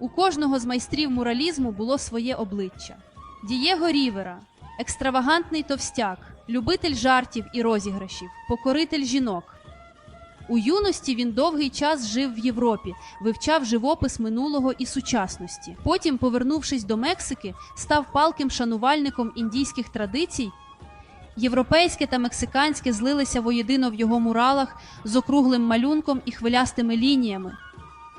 У кожного з майстрів муралізму було своє обличчя. Дієго Рівера, екстравагантний товстяк, любитель жартів і розіграшів, покоритель жінок. У юності він довгий час жив в Європі, вивчав живопис минулого і сучасності. Потім, повернувшись до Мексики, став палким шанувальником індійських традицій. Європейське та мексиканське злилися воєдино в його муралах з округлим малюнком і хвилястими лініями.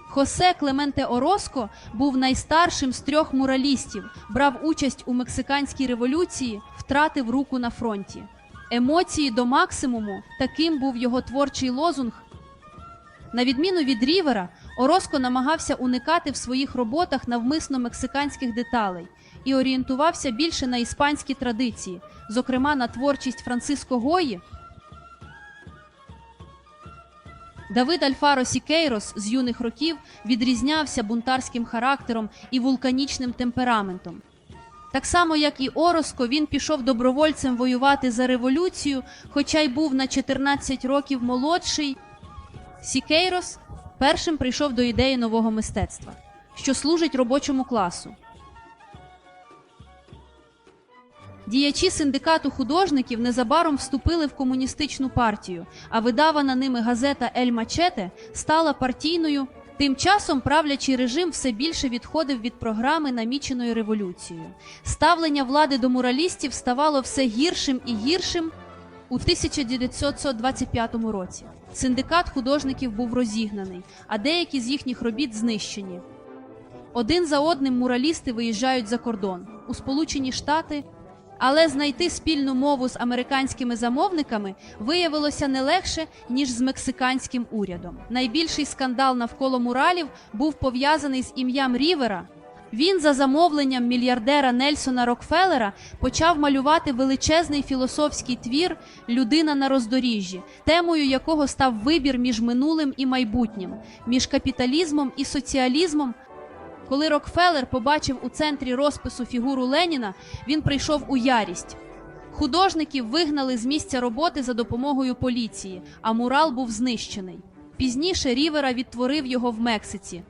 Хосе Клементе Ороско був найстаршим з трьох муралістів, брав участь у мексиканській революції, втратив руку на фронті. Емоції до максимуму таким був його творчий лозунг. На відміну від Рівера, Ороско намагався уникати в своїх роботах навмисно мексиканських деталей і орієнтувався більше на іспанські традиції, зокрема на творчість Франциско Гої. Давид Альфаро Сікейрос з юних років відрізнявся бунтарським характером і вулканічним темпераментом. Так само, як і Ороско, він пішов добровольцем воювати за революцію, хоча й був на 14 років молодший. Сікейрос першим прийшов до ідеї нового мистецтва, що служить робочому класу. Діячі синдикату художників незабаром вступили в комуністичну партію, а видавана ними газета Ель Мачете стала партійною. Тим часом правлячий режим все більше відходив від програми, наміченої революцією. Ставлення влади до муралістів ставало все гіршим і гіршим у 1925 році. Синдикат художників був розігнаний, а деякі з їхніх робіт знищені. Один за одним муралісти виїжджають за кордон у Сполучені Штати, але знайти спільну мову з американськими замовниками виявилося не легше, ніж з мексиканським урядом. Найбільший скандал навколо муралів був пов'язаний з ім'ям Рівера. Він за замовленням мільярдера Нельсона Рокфеллера почав малювати величезний філософський твір Людина на роздоріжжі, темою якого став вибір між минулим і майбутнім, між капіталізмом і соціалізмом. Коли Рокфеллер побачив у центрі розпису фігуру Леніна, він прийшов у ярість. Художників вигнали з місця роботи за допомогою поліції, а мурал був знищений. Пізніше Рівера відтворив його в Мексиці.